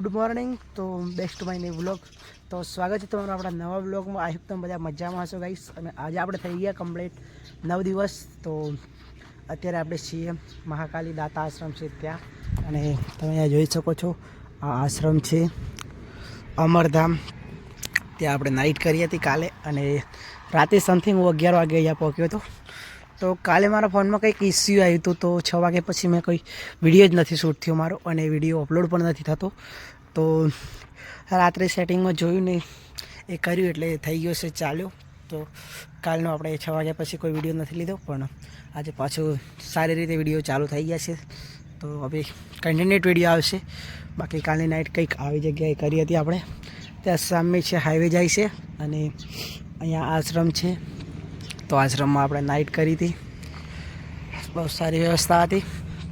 Good morning. તો best my new vlog. તો સ્વાગત છે તમારું આપણા નવા વ્લોગમાં. આઈ હોપ તમે બધા મજામાં હશો ગાઈશ અને આજે આપણે થઈ ગયા કમ્પ્લીટ નવ દિવસ. તો અત્યારે આપણે છીએ મહાકાલી દાતા આશ્રમ છે ત્યાં. અને તમે અહીંયા જોઈ શકો છો, આ આશ્રમ છે અમરધામ. ત્યાં આપણે નાઇટ કરી હતી કાલે. અને રાતે સમથિંગ હું અગિયાર વાગે અહીંયા પહોંચ્યો હતો. તો કાલે મારા ફોનમાં કંઈક ઇસ્યુ આવ્યું હતું તો છ વાગે પછી મેં કોઈ વીડિયો જ નથી શૂટ થયો મારો અને વીડિયો અપલોડ પણ નથી થતો. તો રાત્રે સેટિંગમાં જોયું ને એ કર્યું એટલે થઈ ગયો છે, ચાલ્યો. તો કાલનો આપણે છ વાગ્યા પછી કોઈ વીડિયો નથી લીધો, પણ આજે પાછું સારી રીતે વીડિયો ચાલુ થઈ ગયા છે. તો હવે કન્ટિન્યુટ વીડિયો આવશે. બાકી કાલની નાઇટ કંઈક આવી જગ્યાએ કરી હતી આપણે. ત્યાં સામે છે હાઈવે જાય છે અને અહીંયા આશ્રમ છે. તો આશ્રમમાં આપણે નાઇટ કરી હતી. બહુ સારી વ્યવસ્થા હતી.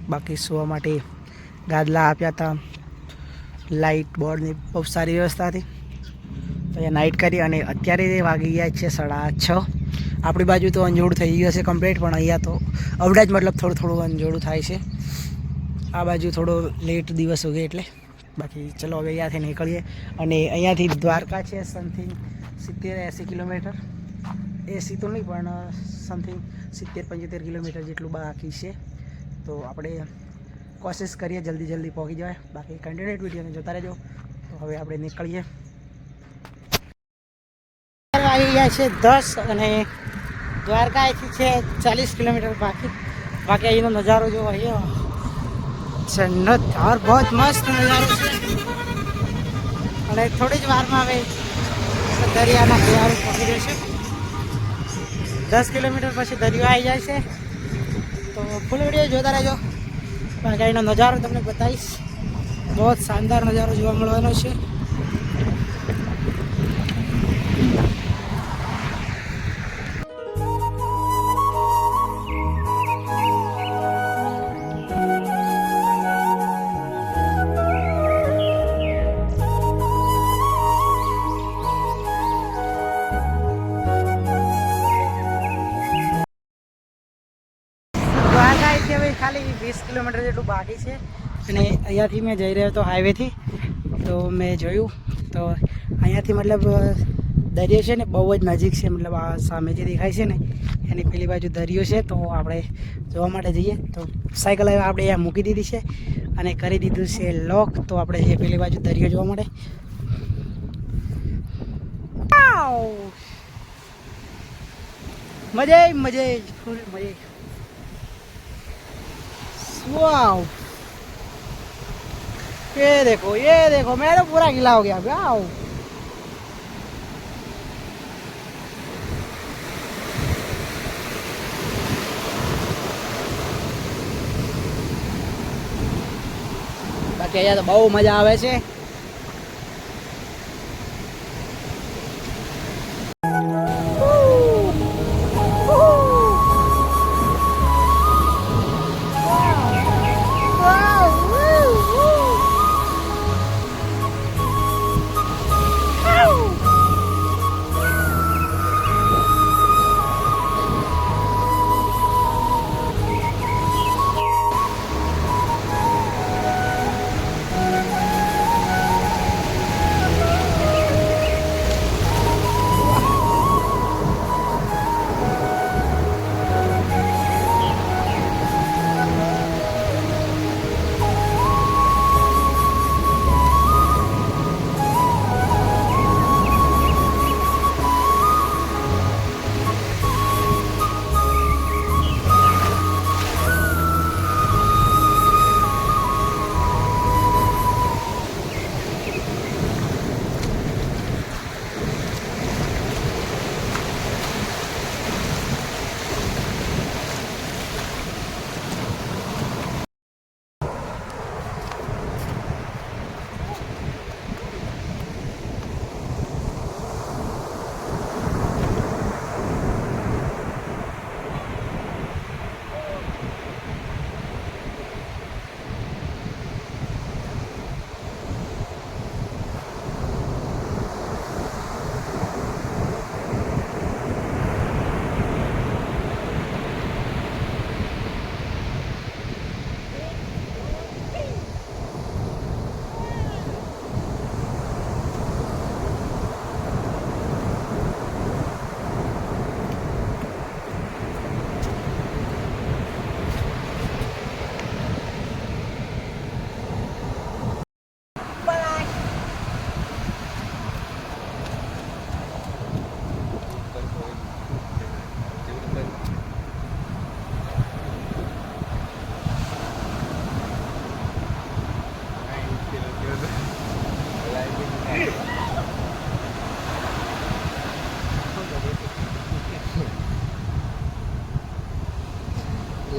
બાકી સુવા માટે ગાદલા આપ્યા હતા. લાઇટ બોર્ડની બહુ સારી વ્યવસ્થા હતી. તો અહીંયા નાઇટ કરી અને અત્યારે વાગી ગયા છે સાડા છ. આપણી બાજુ તો અંજોડ થઈ ગયું હશે કમ્પ્લીટ પણ અહીંયા તો અવડા જ મતલબ થોડું થોડું અંજોડું થાય છે. આ બાજુ થોડો લેટ દિવસ ઉગે એટલે. બાકી ચલો હવે અહીંયાથી નીકળીએ. અને અહીંયાથી દ્વારકા છે સમથિંગ સિત્તેર એંસી કિલોમીટર. એસી તો નહીં પણ સમથિંગ સિત્તેર પંચોતેર કિલોમીટર જેટલું બાકી છે તો આપણે કોશિશ કરીએ જલ્દી જલ્દી પહોંચી જાય બાકી કન્ટિન્યુટ વિડીયોને જોતા રહેજો તો હવે આપણે નીકળીએ આવી ગયા છે દસ અને દ્વારકા અહીંથી છે ચાલીસ કિલોમીટર બાકી બાકી અહીંનો નજારો જો અહીંયા જન્નત और बहुत મસ્ત નજારો છે અને થોડી જ વારમાં હવે દરિયાના કિનારે પહોંચી જશે દસ કિલોમીટર પછી દરિયો આવી જાય છે. તો ફૂલ વીડિયો જોતા રહેજો. કે એનો નજારો તમને બતાવીશ. બહુ શાનદાર નજારો જોવા મળવાનો છે. ખાલી વીસ કિલોમીટર જેટલું બાકી છે. અને અહીંયાથી મેં જઈ રહ્યો હતો હાઈવેથી તો મેં જોયું તો અહીંયાથી મતલબ દરિયો છે ને, બહુ જ નજીક છે. મતલબ આ સામે જે દેખાય છે ને, એની પેલી બાજુ દરિયો છે. તો આપણે જોવા માટે જઈએ. તો સાયકલ આપણે અહીંયા મૂકી દીધી છે અને કરી દીધું છે લોક. તો આપણે જઈએ પેલી બાજુ દરિયો જોવા માટે. મજા મજે ફૂલ મજા वाओ ये देखो ये देखो मैं तो पूरा गीला हो गया वाओ બાકી અહીંયા તો બહુ મજા આવે છે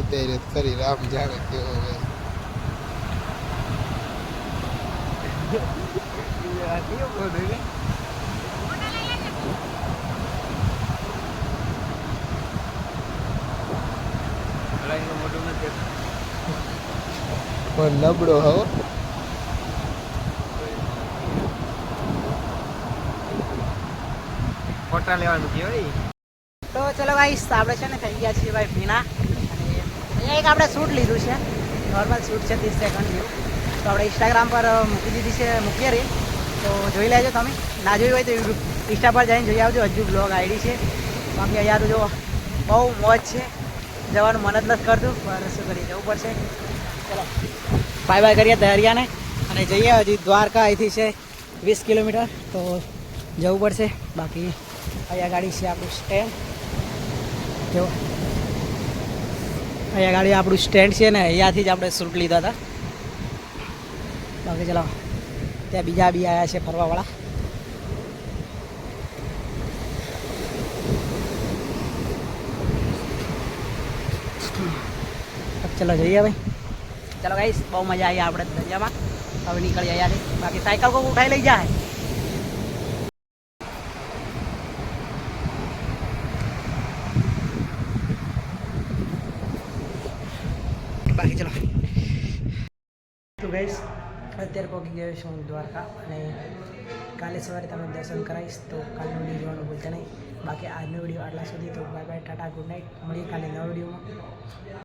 ઉતારે કરી રામ જાણે કેવો હવે પણ નબળો હો ફોટા લેવાનું કે ભાઈ તો ચલો ભાઈ આપણે છે ને થઈ ગયા છીએ ભાઈ ભીના અહીંયા એક આપણે શૂટ લીધું છે. નોર્મલ શૂટ છે, ત્રીસ સેકન્ડ જેવું. તો આપણે ઇન્સ્ટાગ્રામ પર મૂકી દીધી છે, મૂકીએ રહી તો જોઈ લેજો તમે. ના જોઈ હોય તો ઇન્સ્ટા પર જઈને જોઈ આવજો. હજુ બ્લોગ આઈડી છે. બાકી અહીંયા તો જો, બહુ મોજ છે. જવાનું મન જ નથી કરતું, પણ શું કરી જવું પડશે. ચલો. બાય બાય કરીએ દરિયાને. અને જઈએ હજી દ્વારકા અહીંથી છે, વીસ કિલોમીટર. તો જવું પડશે. બાકી અહીંયા ગાડી છે આપણું સ્ટેન્ડ જો. અહીંયા ગાડી આપણું સ્ટેન્ડ છે ને, અહીંયાથી જ આપણે સૂટ લીધા હતા. બાકી ચલો, ત્યાં બીજા બી આવ્યા છે ફરવાવાળા. ચલો જઈએ ભાઈ ચલો ગાઈશ બહુ મજા આવી આપણે દરિયામાં. હવે નીકળી અહીંયાથી. બાકી સાયકલ કોઈ ઉઠાઈ લઈ જાય? બાકી ચલો. તો ગઈશ અત્યારે પહોંચી ગયો છું દ્વારકા અને કાલે સવારે તમે દર્શન કરાવીશ તો કાલનો વીડિયો જોવાનું ભૂલતા નહીં. બાકી આજનો વીડિયો આટલા સુધી તો bye bye tata good night મળીએ કાલે નવા વિડીયોમાં